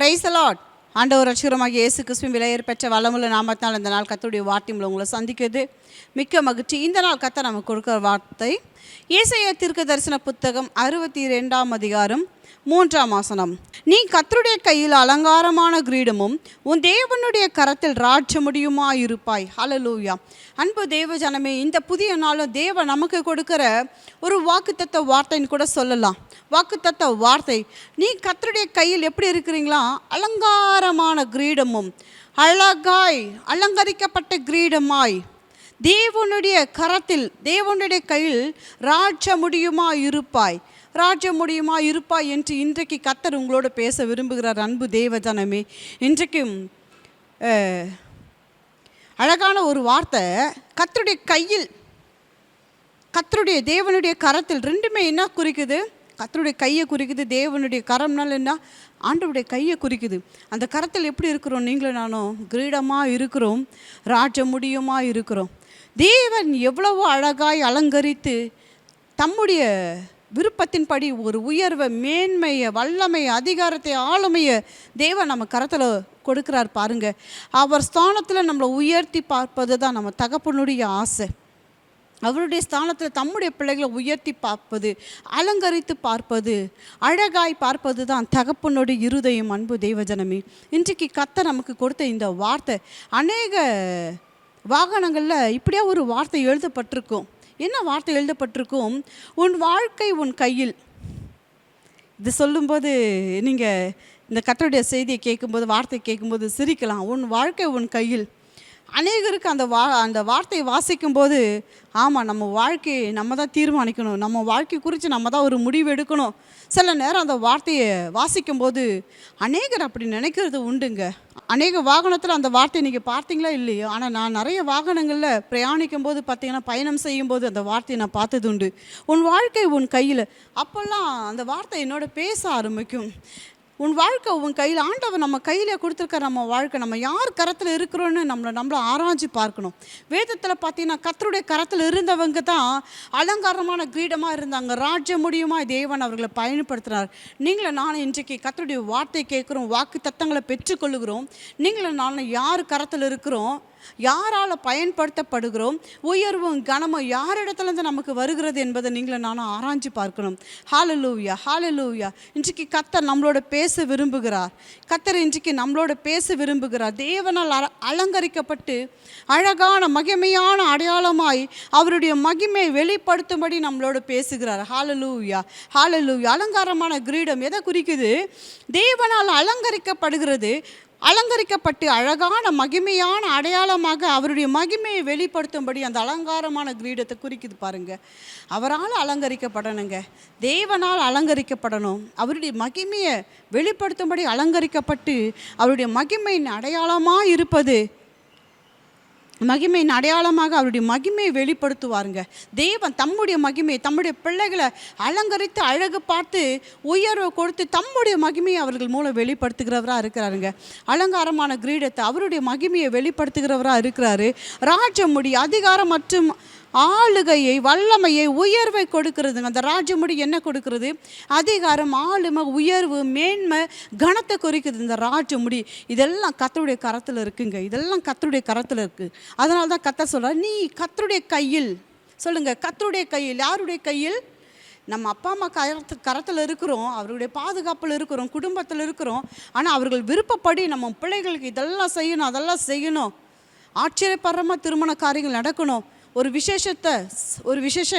Price allot ஆண்டவர் ரட்சகரமாக இயேசு கிறிஸ்துவின் விலையேற பெற்ற வளமுள்ள நாமத்தினால் இந்த நாள் கத்துடைய வார்த்தை மூலம் உங்களை சந்திக்கிறது. மிக்க மகிழ்ச்சி. இந்த நாள் கத்த நமக்கு கொடுக்குற வார்த்தை இயேசைய தீர்க்க தரிசன புத்தகம் அறுபத்தி ரெண்டாம் அதிகாரம் மூன்றாம் ஆசனம் நீ கத்தருடைய கையில் அலங்காரமான கிரீடமும் உன் தேவனுடைய கரத்தில் ராட்சமுடியுமா இருப்பாய் ஹலலூயா அன்பு தேவ ஜனமே இந்த புதிய நாளும் தேவ நமக்கு கொடுக்கிற ஒரு வாக்குத்தத்த வார்த்தைன்னு கூட சொல்லலாம். வாக்குத்தத்த வார்த்தை. நீ கத்தருடைய கையில் எப்படி இருக்கிறீங்களா? அலங்காரமான கிரீடமும் அழகாய் அலங்கரிக்கப்பட்ட கிரீடமாய். தேவனுடைய கரத்தில் தேவனுடைய கையில் ராட்ச முடியுமா இருப்பாய் ராஜ முடியுமா என்று இன்றைக்கு கத்தர் உங்களோட பேச விரும்புகிறார் அன்பு தேவஜனமே. இன்றைக்கும் அழகான ஒரு வார்த்தை கத்தருடைய கையில் கத்தருடைய தேவனுடைய கரத்தில் ரெண்டுமே என்ன குறிக்குது? கத்தருடைய கையை குறிக்குது தேவனுடைய கரம்னால என்ன? ஆண்டவுடைய கையை குறிக்குது. அந்த கரத்தில் எப்படி இருக்கிறோம்? நீங்களும் நானும் கிரீடமாக இருக்கிறோம் ராஜ முடியுமாக இருக்கிறோம். தேவன் எவ்வளவோ அழகாய் அலங்கரித்து தம்முடைய விருப்பத்தின்படி ஒரு உயர்வை மேன்மையை வல்லமையை அதிகாரத்தை ஆளுமையை தேவன் நம்ம கரத்தில் கொடுக்குறார் பாருங்க. அவர் ஸ்தானத்தில் நம்மளை உயர்த்தி பார்ப்பது தான் நம்ம தகப்பனுடைய ஆசை. அவருடைய ஸ்தானத்தில் தம்முடைய பிள்ளைகளை உயர்த்தி பார்ப்பது அலங்கரித்து பார்ப்பது அழகாய் பார்ப்பது தான் தகப்பனுடைய இருதயம் அன்பு தெய்வஜனமே இன்றைக்கு கத்த நமக்கு கொடுத்த இந்த வார்த்தை அநேக வாகனங்களில் இப்படியே ஒரு வார்த்தை எழுதப்பட்டிருக்கும். என்ன வார்த்தை எழுதப்பட்டிருக்கும்? உன் வாழ்க்கை உன் கையில். இது சொல்லும்போது நீங்கள் இந்த கத்தருடைய செய்தியை கேட்கும்போது வார்த்தை கேட்கும்போது சிரிக்கலாம். உன் வாழ்க்கை உன் கையில். அநேகருக்கு அந்த வா அந்த வார்த்தையை வாசிக்கும்போது ஆமாம் நம்ம வாழ்க்கையை நம்ம தான் தீர்மானிக்கணும். நம்ம வாழ்க்கை குறித்து நம்ம தான் ஒரு முடிவு எடுக்கணும். சில நேரம் அந்த வார்த்தையை வாசிக்கும்போது அநேகர் அப்படி நினைக்கிறது உண்டுங்க. அநேக வாகனத்தில் அந்த வார்த்தையை நீங்கள் பார்த்தீங்களா இல்லையோ? ஆனால் நான் நிறைய வாகனங்களில் பிரயாணிக்கும் போது பார்த்தீங்கன்னா பயணம் செய்யும்போது அந்த வார்த்தையை நான் பார்த்தது உண்டு. உன் வாழ்க்கை உன் கையில். அப்போல்லாம் அந்த வார்த்தை என்னோட பேச ஆரம்பிக்கும். உன் வாழ்க்கை உன் கையில் ஆண்டவர் நம்ம கையில் கொடுத்துருக்க நம்ம வாழ்க்கை நம்ம யார் கரத்தில் இருக்கிறோன்னு நம்மளை நம்மளை ஆராய்ச்சி பார்க்கணும். வேதத்தில் பார்த்தீங்கன்னா கத்தருடைய கரத்தில் இருந்தவங்க தான் அலங்காரமான கிரீடமாக இருந்தாங்க. ராஜ்ய முடியுமா? தேவன் அவர்களை பயன்படுத்தினார் நீங்களும் நானும் இன்றைக்கு கத்தருடைய வார்த்தை கேட்குறோம் வாக்கு தத்தங்களை பெற்றுக்கொள்ளுகிறோம். நீங்களும் நானும் யார் கரத்தில் இருக்கிறோம்? யாரால் பயன்படுத்தப்படுகிறோம் உயர்வும் கனமும் யாரிடத்துலேருந்து நமக்கு வருகிறது என்பதை நீங்களும் நானும் ஆராய்ஞ்சு பார்க்கணும். ஹாலலூயா ஹாலலூயா இன்றைக்கு கத்தர் நம்மளோட பேச விரும்புகிறார். கத்தர் இன்றைக்கு நம்மளோட பேச விரும்புகிறார். தேவனால் அல- அலங்கரிக்கப்பட்டு அழகான மகிமையான அடையாளமாய் அவருடைய மகிமை வெளிப்படுத்தும்படி நம்மளோட பேசுகிறார். ஹாலலூயா ஹாலலூயா அலங்காரமான கிரீடம் எதை குறிக்குது? தேவனால் அலங்கரிக்கப்படுகிறது. அலங்கரிக்கப்பட்டு அழகான மகிமையான அடையாளமாக அவருடைய மகிமையை வெளிப்படுத்தும்படி அந்த அலங்காரமான கிரீடத்தை குறிக்குது பாருங்க. அவரால் அலங்கரிக்கப்படணுங்க. தேவனால் அலங்கரிக்கப்படணும். அவருடைய மகிமையை வெளிப்படுத்தும்படி அலங்கரிக்கப்பட்டு அவருடைய மகிமையின் அடையாளமாக இருப்பது மகிமையின் அடையாளமாக அவருடைய மகிமையை வெளிப்படுத்துவாருங்க. தேவன் தம்முடைய மகிமையை தம்முடைய பிள்ளைகளை அலங்கரித்து அழகு பார்த்து உயர்வை கொடுத்து தம்முடைய மகிமையை அவர்கள் மூலம் வெளிப்படுத்துகிறவராக இருக்கிறாருங்க. அலங்காரமான கிரீடத்தை அவருடைய மகிமையை வெளிப்படுத்துகிறவராக இருக்கிறாரு. ராஜமுடி அதிகாரம் மற்றும் ஆளுகையை வல்லமையை உயர்வை கொடுக்கறதுங்க அந்த ராஜமுடி என்ன கொடுக்கறது? அதிகாரம் ஆளுமை உயர்வு மேன்மை கனத்தை குறிக்குது இந்த ராஜமுடி. இதெல்லாம் கத்தருடைய கரத்தில் இருக்குங்க. இதெல்லாம் கத்தருடைய கரத்தில் இருக்குது அதனால தான் கத்த சொல்கிற நீ கத்தருடைய கையில் சொல்லுங்கள் கத்தருடைய கையில். யாருடைய கையில்? நம்ம அப்பா அம்மா கரத்து கரத்தில் இருக்கிறோம் அவருடைய பாதுகாப்பில் இருக்கிறோம் குடும்பத்தில் இருக்கிறோம். ஆனால் அவர்கள் விருப்பப்படி நம்ம பிள்ளைகளுக்கு இதெல்லாம் செய்யணும் அதெல்லாம் செய்யணும். ஆச்சரியப்படுறமாக திருமண காரியங்கள் நடக்கணும். ஒரு விசேஷத்தை ஒரு விசேஷ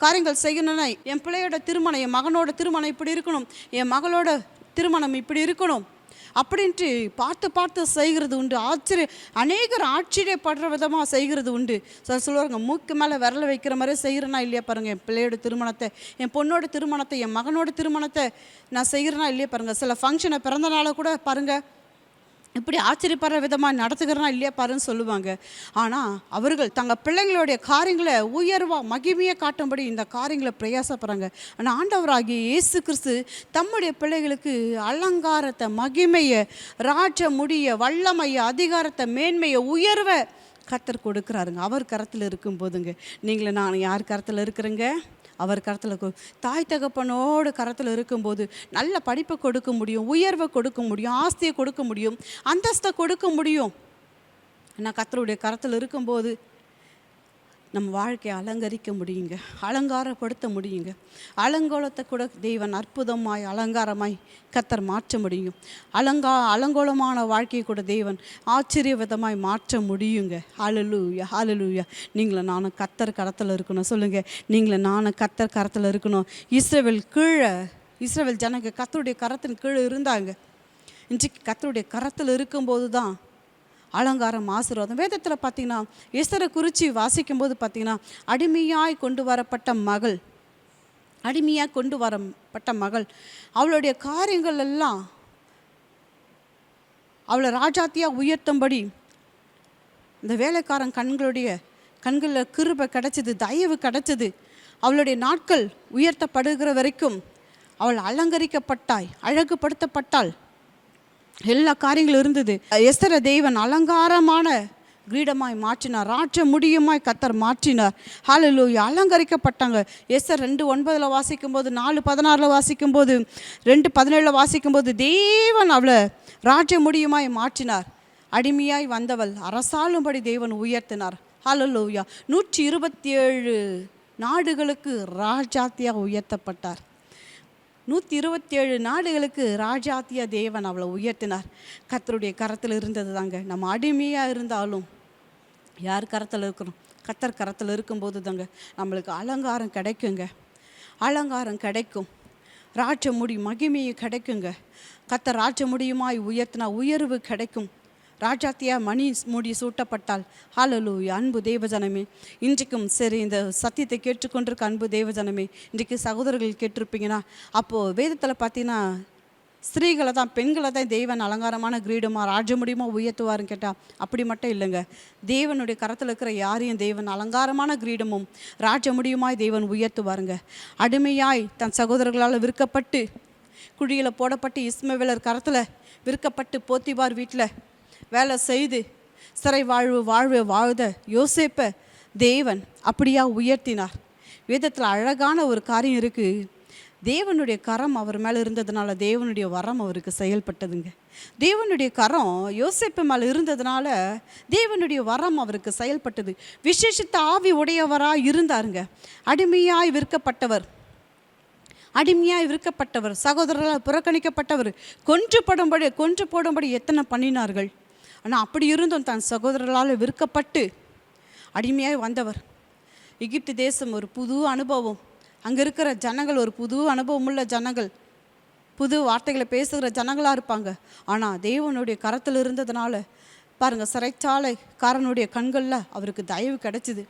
காரியங்கள் செய்யணும்னா என் பிள்ளையோட திருமணம் என் மகனோட திருமணம் இப்படி இருக்கணும் என் மகளோட திருமணம் இப்படி இருக்கணும் அப்படின்ட்டு பார்த்து பார்த்து செய்கிறது உண்டு. ஆச்சரிய அநேகர் ஆச்சரியப்படுற விதமாக செய்கிறது உண்டு. சார் சொல்லுவாங்க மூக்கு மேலே விரல வைக்கிற மாதிரி செய்கிறேனா இல்லையா பாருங்கள் என் பிள்ளையோட திருமணத்தை என் பொண்ணோட திருமணத்தை என் மகனோட திருமணத்தை நான் செய்கிறேனா இல்லையா பாருங்கள் சில ஃபங்க்ஷனை பிறந்த நாளை கூட பாருங்கள் இப்படி ஆச்சரியப்படுற விதமாக நடத்துகிறனா இல்லையா பாருன்னு சொல்லுவாங்க. ஆனால் அவர்கள் தங்கள் பிள்ளைங்களுடைய காரியங்களை உயர்வாக மகிமையை காட்டும்படி இந்த காரியங்களை பிரயாசப்படுறாங்க. ஆனால் ஆண்டவராகிய இயேசு கிறிஸ்து தம்முடைய பிள்ளைகளுக்கு அலங்காரத்தை மகிமையை ராஜ முடிய வல்லமையை அதிகாரத்தை மேன்மையை உயர்வை கத்தர் கொடுக்குறாருங்க. அவர் கரத்தில் இருக்கும் போதுங்க நீங்களே நான் யார் கரத்தில் இருக்கிறேங்க? அவர் கரத்தில் தாய் தகப்பனோடு கரத்தில் இருக்கும்போது நல்ல படிப்பை கொடுக்க முடியும் உயர்வை கொடுக்க முடியும் ஆஸ்தியை கொடுக்க முடியும் அந்தஸ்தை கொடுக்க முடியும். ஆனால் கத்தருடைய கரத்தில் இருக்கும்போது நம்ம வாழ்க்கையை அலங்கரிக்க முடியுங்க அலங்காரப்படுத்த முடியுங்க. அலங்கோலத்தை கூட தெய்வன் அற்புதமாய் அலங்காரமாய் கத்தர் மாற்ற முடியும். அலங்கா அலங்கோலமான வாழ்க்கையை கூட தெய்வன் ஆச்சரிய விதமாய் மாற்ற முடியுங்க. அலலூயா அலலூயா நீங்களும் நானும் கத்தர் கரத்தில் இருக்கணும். சொல்லுங்கள் நீங்களும் நானும் கத்தர் கரத்தில் இருக்கணும். இஸ்ரேவேல் கீழே இஸ்ரேவேல் ஜனங்க கத்தருடைய கரத்தின் கீழே இருந்தாங்க. இன்றைக்கு கத்தருடைய கரத்தில் இருக்கும்போது தான் அலங்காரம் ஆசீர்வாதம். வேதத்தில் பார்த்தீங்கன்னா எஸ்தரை குறித்து வாசிக்கும்போது பார்த்தீங்கன்னா அடிமையாய் கொண்டு வரப்பட்ட மகள் அடிமையாக கொண்டு வரப்பட்ட மகள் அவளுடைய காரியங்கள் எல்லாம் அவளை ராஜாத்தியாக உயர்த்தும்படி இந்த வேலைக்காரன் கண்களுடைய கண்களில் கிருபை கிடச்சிது தயவு கிடச்சிது. அவளுடைய நாட்கள் உயர்த்தப்படுகிற வரைக்கும் அவள் அலங்கரிக்கப்பட்டாய் அழகுபடுத்தப்பட்டாள். எல்லா காரியங்களும் இருந்தது. எஸ்தர தெய்வன் அலங்காரமான கிரீடமாய் மாற்றினார். ராட்ச முடியுமாய் கத்தர் மாற்றினார். ஹாலலூயா அலங்கரிக்கப்பட்டாங்க. எஸ்தர் ரெண்டு ஒன்பதில் வாசிக்கும்போது நாலு பதினாறில் வாசிக்கும்போது ரெண்டு பதினேழில் வாசிக்கும்போது தேவன் அவளை ராட்ச முடியுமாய் மாற்றினார். அடிமையாய் வந்தவள். அரசாளும்படி தேவன் உயர்த்தினார். ஹாலலூயா நூற்றி இருபத்தி ஏழு நாடுகளுக்கு ராஜாத்தியாக உயர்த்தப்பட்டார். நூற்றி இருபத்தேழு நாடுகளுக்கு ராஜாத்திய தேவன் அவளை உயர்த்தினார். கத்தருடைய கரத்தில் இருந்தது தாங்க. நம்ம அடிமையாக இருந்தாலும் யார் கரத்தில் இருக்கிறோம் கத்தர் கரத்தில் இருக்கும்போது தாங்க. நம்மளுக்கு அலங்காரம் கிடைக்குங்க. அலங்காரம் கிடைக்கும். ராஜ முடி மகிமையை கிடைக்குங்க. கத்தர் ராட்சமுடியுமாய் உயர்த்தினா உயர்வு கிடைக்கும். ராஜாத்தியா மணி மூடி சூட்டப்பட்டால் ஹாலலு அன்பு தேவஜனமே இன்றைக்கும் சரி இந்த சத்தியத்தை கேட்டுக்கொண்டிருக்க அன்பு தேவஜனமே இன்றைக்கு சகோதரர்கள் கேட்டிருப்பீங்கன்னா அப்போது வேதத்தில் பார்த்தீங்கன்னா ஸ்திரீகளை தான் பெண்களை தான் தேவன் அலங்காரமான கிரீடமாக ராஜமுடியுமா உயர்த்துவாருன்னு கேட்டால் அப்படி மட்டும் இல்லைங்க. தேவனுடைய கரத்தில் இருக்கிற யாரையும் தேவன் அலங்காரமான கிரீடமும் ராஜமுடியுமாய் தேவன் உயர்த்துவாருங்க. அடிமையாய் தன் சகோதரர்களால் விற்கப்பட்டு குழியில் போடப்பட்டு இஸ்மவேலர் கரத்தில் விற்கப்பட்டு போத்திவார் வீட்டில் வேலை செய்து சிறை வாழ்வு வாழ்வு வாழ்த யோசேப்பை தேவன் அப்படியா உயர்த்தினார். வேதத்தில் அழகான ஒரு காரியம் இருக்குது தேவனுடைய கரம் அவர் மேலே இருந்ததுனால தேவனுடைய வரம் அவருக்கு செயல்பட்டதுங்க. தேவனுடைய கரம் யோசிப்பு மேலே இருந்ததுனால தேவனுடைய வரம் அவருக்கு செயல்பட்டது. விசேஷித்த ஆவி உடையவராக இருந்தாருங்க. அடிமையாய் விற்கப்பட்டவர். அடிமையாய் விற்கப்பட்டவர். சகோதரரால் புறக்கணிக்கப்பட்டவர். கொன்று போடும்படி கொன்று போடும்படி எத்தனை பண்ணினார்கள்? ஆனால் அப்படி இருந்தும் தன் சகோதரர்களால் விற்கப்பட்டு அடிமையாக வந்தவர். எகிப்து தேசம் ஒரு புது அனுபவம். அங்கே இருக்கிற ஜனங்கள் ஒரு புது அனுபவம் உள்ள ஜனங்கள். புது வார்த்தைகளை பேசுகிற ஜனங்களாக இருப்பாங்க. ஆனால் தேவனுடைய கரத்தில் இருந்ததுனால பாருங்கள் சிறைச்சாலைக்காரனுடைய கண்களில் அவருக்கு தயவு கிடைச்சிது.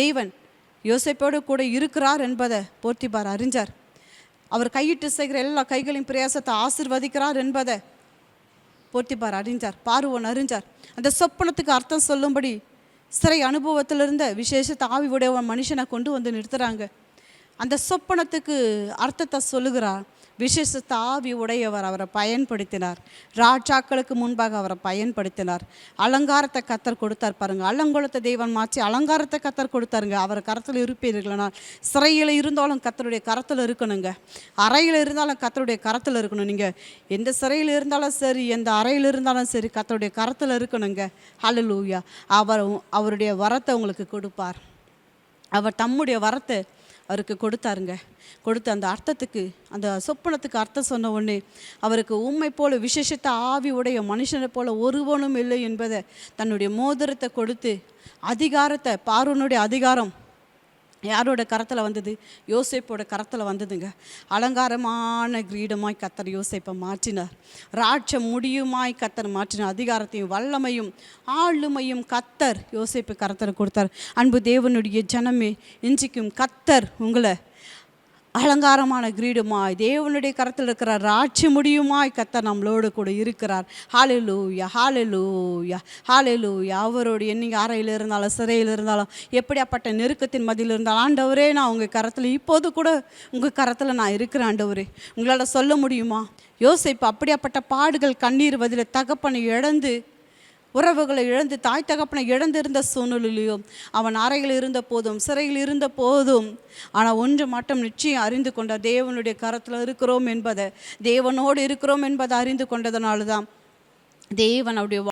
தேவன் யோசிப்போடு கூட இருக்கிறார் என்பதை போர்த்திபார் அறிஞ்சார். அவர் கையிட்டு செய்கிற எல்லா கைகளின் பிரயாசத்தை ஆசிர்வதிக்கிறார் என்பதை போர்த்திப்பார் அறிஞ்சார் பார்வோன் அறிஞ்சார். அந்த சொப்பனத்துக்கு அர்த்தம் சொல்லும்படி சிறை அனுபவத்தில் இருந்த விசேஷ தாவி உடைய மனுஷனை கொண்டு வந்து நிறுத்துகிறாங்க அந்த சொப்பனத்துக்கு அர்த்தத்தை சொல்லுகிறார். விசேஷ தாவி உடையவர் அவரை பயன்படுத்தினார். ராஜாக்களுக்கு முன்பாக அவரை பயன்படுத்தினார். அலங்காரத்தை கத்தர் கொடுத்தார் பாருங்க. அலங்கோலத்தை தெய்வன் மாற்றி அலங்காரத்தை கத்தர் கொடுத்தாருங்க. அவர் கரத்தில் இருப்பீர்கள்னா சிறையில் இருந்தாலும் கத்தருடைய கரத்தில் இருக்கணுங்க. அறையில் இருந்தாலும் கத்தருடைய கரத்தில் இருக்கணும். நீங்கள் எந்த சிறையில் இருந்தாலும் சரி எந்த அறையில் இருந்தாலும் சரி கத்தருடைய கரத்தில் இருக்கணுங்க. ஹலலூயா அவர் அவருடைய வரத்தை உங்களுக்கு கொடுப்பார். அவர் தம்முடைய வரத்தை அவருக்கு கொடுத்தாருங்க. கொடுத்த அந்த அர்த்தத்துக்கு அந்த சொப்பனத்துக்கு அர்த்தம் சொன்ன உடனே அவருக்கு உண்மை போல விசேஷத்தை ஆவி உடைய மனுஷனை போல ஒருவனும் இல்லை என்பதை தன்னுடைய மோதிரத்தை கொடுத்து அதிகாரத்தை பார்வனுடைய அதிகாரம் யாரோட கரத்தில் வந்தது? யோசேப்போட கரத்தில் வந்ததுங்க. அலங்காரமான கிரீடமாய் கத்தர் யோசேப்பை மாற்றினார். ராட்ச முடியுமாய் கத்தர் மாற்றினார். அதிகாரத்தையும் வல்லமையும் ஆளுமையும் கத்தர் யோசேப்பு கரத்தில் கொடுத்தார். அன்பு தேவனுடைய ஜனமே இன்றைக்கும் கத்தர் உங்களை அலங்காரமான கிரீடுமாய் தேவனுடைய கரத்தில் இருக்கிற ராட்சி முடியுமாய் கத்த நம்மளோடு கூட இருக்கிறார். ஹாலெலூயா ஹாலெலூயா ஹாலெலூயா அவருடைய நீங்கள் அறையில் இருந்தாலும் சிறையில் இருந்தாலும் எப்படியாப்பட்ட நெருக்கத்தின் மதியில் இருந்தாலும் ஆண்டவரே நான் உங்கள் கரத்தில் இப்போது கூட உங்கள் கரத்தில் நான் இருக்கிறேன் ஆண்டவரே. உங்களால் சொல்ல முடியுமா? யோசிப்பு அப்படியாப்பட்ட பாடுகள் கண்ணீர் பதில தகப்பனை இழந்து உறவுகளை இழந்து தாய் தகப்பனை இழந்திருந்த சூழ்நிலையிலும் அவன் அறையில் இருந்த போதும் சிறையில் இருந்த போதும் ஆனால் ஒன்று மட்டும் நிச்சயம் அறிந்து கொண்டார் தேவனுடைய கரத்தில் இருக்கிறோம் என்பதை தேவனோடு இருக்கிறோம் என்பதை அறிந்து கொண்டதனால தான் தேவன் அவருடைய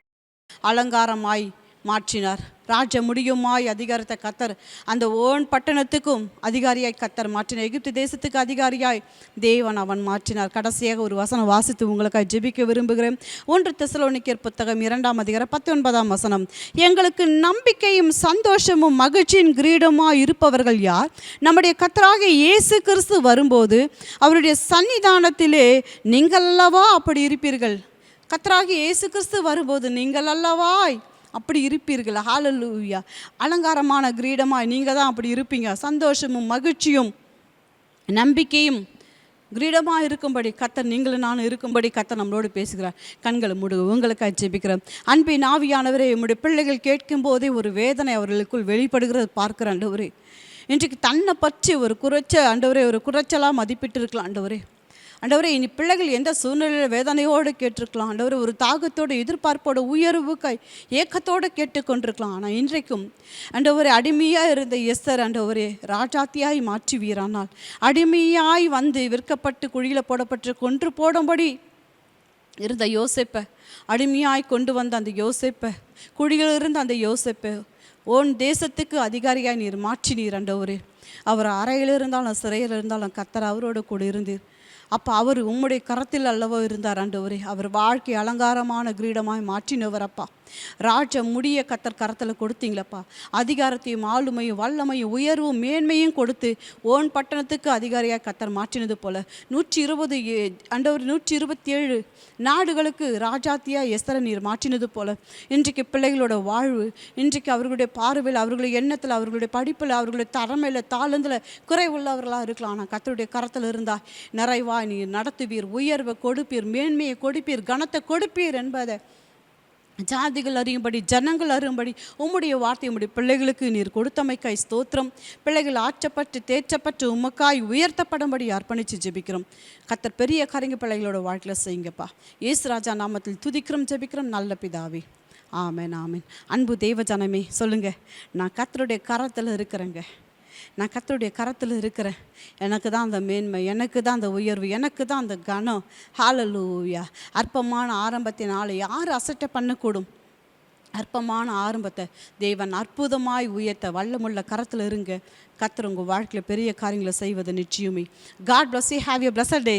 அலங்காரமாய் மாற்றினார். ராஜ முடியுமாய் அதிகாரத்தை கத்தர். அந்த ஓன் பட்டணத்துக்கும் அதிகாரியாய் கத்தர். மாற்றினார் எகிப்து தேசத்துக்கு அதிகாரியாய் தேவன் அவன் மாற்றினார். கடைசியாக ஒரு வசனம் வாசித்து உங்களுக்காக ஜெபிக்க விரும்புகிறேன். ஒன்று தெசலோனிக்கர் புத்தகம் இரண்டாம் அதிகாரம் பத்தொன்பதாம் வசனம். எங்களுக்கு நம்பிக்கையும் சந்தோஷமும் மகிழ்ச்சியின் கிரீடமாய் இருப்பவர்கள் யார்? நம்முடைய கத்தராக இயேசு கிறிஸ்து வரும்போது அவருடைய சன்னிதானத்திலே நீங்கள் அல்லவா அப்படி இருப்பீர்கள்? கத்தராகி இயேசு கிறிஸ்து வரும்போது நீங்கள் அல்லவாய் அப்படி இருப்பீர்கள். ஹalleluya அலங்காரமான கிரீடமாக நீங்கள் தான் அப்படி இருப்பீங்க. சந்தோஷமும் மகிழ்ச்சியும் நம்பிக்கையும் கிரீடமாக இருக்கும்படி கத்தர் நீங்களும் நானும் இருக்கும்படி கத்தர் நம்மளோடு பேசுகிறார். கண்களை மூடு உங்களுக்காக ஜெபிக்கிறேன். அன்பின் ஆவியானவரே என்னுடைய பிள்ளைகள் கேட்கும் போதே ஒரு வேதனை அவர்களுக்குள் வெளிப்படுகிறது பார்க்கிற ஆண்டவரே. இன்றைக்கு தன்னை பற்றி ஒரு குறைச்ச ஆண்டவரே ஒரு குறைச்சலாக மதிப்பிட்டு இருக்கலாம் ஆண்டவரே. ஆண்டவரே இனி பிள்ளைகள் எந்த சூழ்நிலையில் வேதனையோடு கேட்டிருக்கலாம்? ஆண்டவரே ஒரு தாகத்தோடு எதிர்பார்ப்போட உயர்வுக்காய் ஏக்கத்தோடு கேட்டுக்கொண்டிருக்கலாம். ஆனால் இன்றைக்கும் ஆண்டவரே அடிமையாக இருந்த எஸ்தர் ஆண்டவரே ராஜாத்தியாய் மாற்றி வீரானால் அடிமையாய் வந்து விற்கப்பட்டு குழியில் போடப்பட்டு கொன்று போடும்படி இருந்த யோசிப்பை அடிமையாய் கொண்டு வந்த அந்த யோசிப்பை குழியில் இருந்த அந்த யோசிப்பை ஓன் தேசத்துக்கு அதிகாரியாய் நீர் மாற்றினீர் ஆண்டவரே. அவர் அறையில் இருந்தாலும் சிறையில் இருந்தாலும் கத்தர் அவரோடு கூட இருந்தீர். அப்போ அவர் உம்முடைய கரத்தில் அல்லவோ இருந்தார் ஆண்டவரே. அவர் வாழ்க்கை அலங்காரமான கிரீடமாய் மாற்றினவர் அப்பா. ராஜ முடிய கத்தர் கரத்தில் கொடுத்தீங்களப்பா. அதிகாரத்தையும் ஆளுமையும் வல்லமையும் உயர்வும் மேன்மையும் கொடுத்து ஓன் பட்டணத்துக்கு அதிகாரியாக கத்தர் மாற்றினது போல. நூற்றி இருபது அண்டவர் நூற்றி இருபத்தி ஏழு நாடுகளுக்கு ராஜாத்தியாக எஸ்தர நீர் மாற்றினது போல. இன்றைக்கு பிள்ளைகளோட வாழ்வு இன்றைக்கு அவர்களுடைய பார்வையில் அவர்களுடைய எண்ணத்தில் அவர்களுடைய படிப்பில் அவர்களுடைய திறமையில் தாளந்தில் குறைவுள்ளவர்களாக இருக்கலாம். ஆனால் கத்தருடைய கரத்தில் இருந்தால் நிறைவாய் நீர் நடத்துவீர் உயர்வை கொடுப்பீர் மேன்மையை கொடுப்பீர் கனத்தை கொடுப்பீர் என்பதை ஜாதிகள் அறியும்படி ஜனங்கள் அறியும்படி உம்முடைய வார்த்தை உம்முடைய பிள்ளைகளுக்கு நீர் கொடுத்தமைக்காய் ஸ்தோத்திரம். பிள்ளைகள் ஆற்றப்பட்டு தேற்றப்பட்டு உமக்காய் உயர்த்தப்படும்படி அர்ப்பணித்து ஜெபிக்கிறோம். கத்தர் பெரிய கரைங்க பிள்ளைகளோட வாழ்க்கையில் செய்யுங்கப்பா. ஏசு ராஜா நாமத்தில் துதிக்கிறோம் ஜெபிக்கிறோம் நல்ல பிதாவே. ஆமேன் ஆமேன். அன்பு தெய்வ ஜனமே சொல்லுங்கள் நான் கத்தருடைய கரத்தில் இருக்கிறேங்க. நான் கத்தருடைய கரத்தில் இருக்கிறேன். எனக்கு தான் அந்த மேன்மை எனக்கு தான் அந்த உயர்வு எனக்கு தான் அந்த கனம். ஹாலலூயா அற்பமான ஆரம்பத்தினால யார் அசட்டை பண்ணக்கூடும்? அற்பமான ஆரம்பத்தை தேவன் அற்புதமாய் உயர்த்த வல்லமுள்ள கரத்தில் இருங்க. கத்துற உங்கள் வாழ்க்கையில் பெரிய காரியங்களை செய்வது நிச்சயமே. God bless you have you bless day